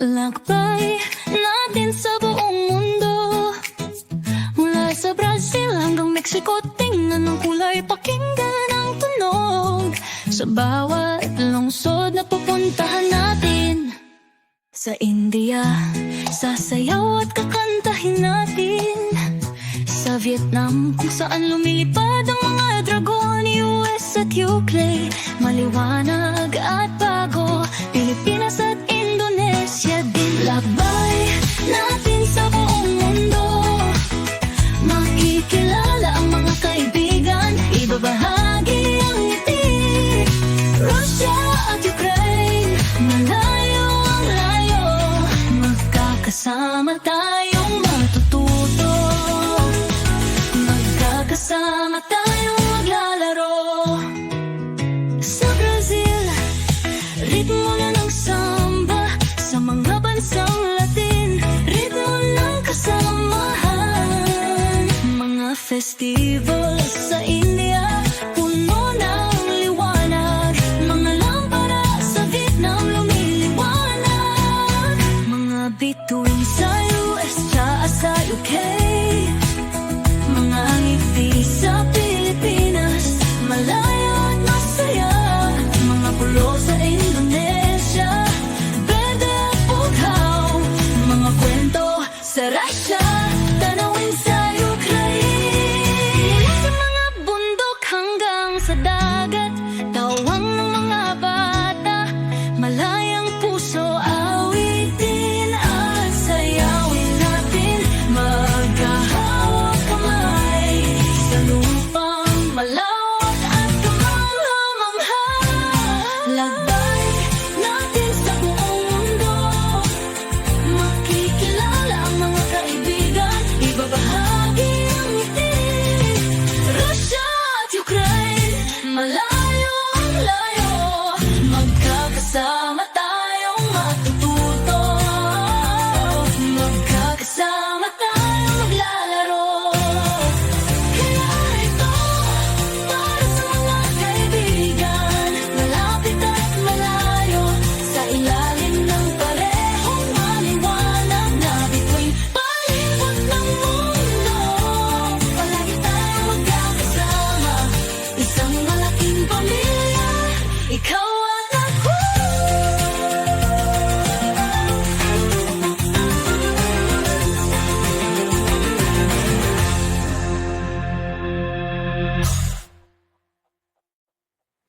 Lakbay natin sa buong mundo. Mula sa Brazil hanggang Mexico Tingnan ang kulay, pakinggan ang tunog. Sa bawat lungsod na pupuntahan natin. Sa India, sasayaw at kakantahin natin. Sa Vietnam, kung saan lumilipad ang mga dragon US at UK Maliwanag at festival sa India Puno ng liwanag. Mga lampara sa Vietnam lumiliwanag. Mga bituin sa US tsaka sa UK Mga ngiti sa Pilipinas Malayo at masaya. Mga pulo sa Indonesia Verde at bughaw. Mga kwento sa Russia hanggang Magkakasama tayong matututo. Magkakasama tayong maglalaro Kaya ito para sa mga kaibigan Malapit at malayo Sa ng parehong maliwanag Na bituin palibot ng mundo. Palagi tayong magkakasama Isang malaking pamilya Ikaw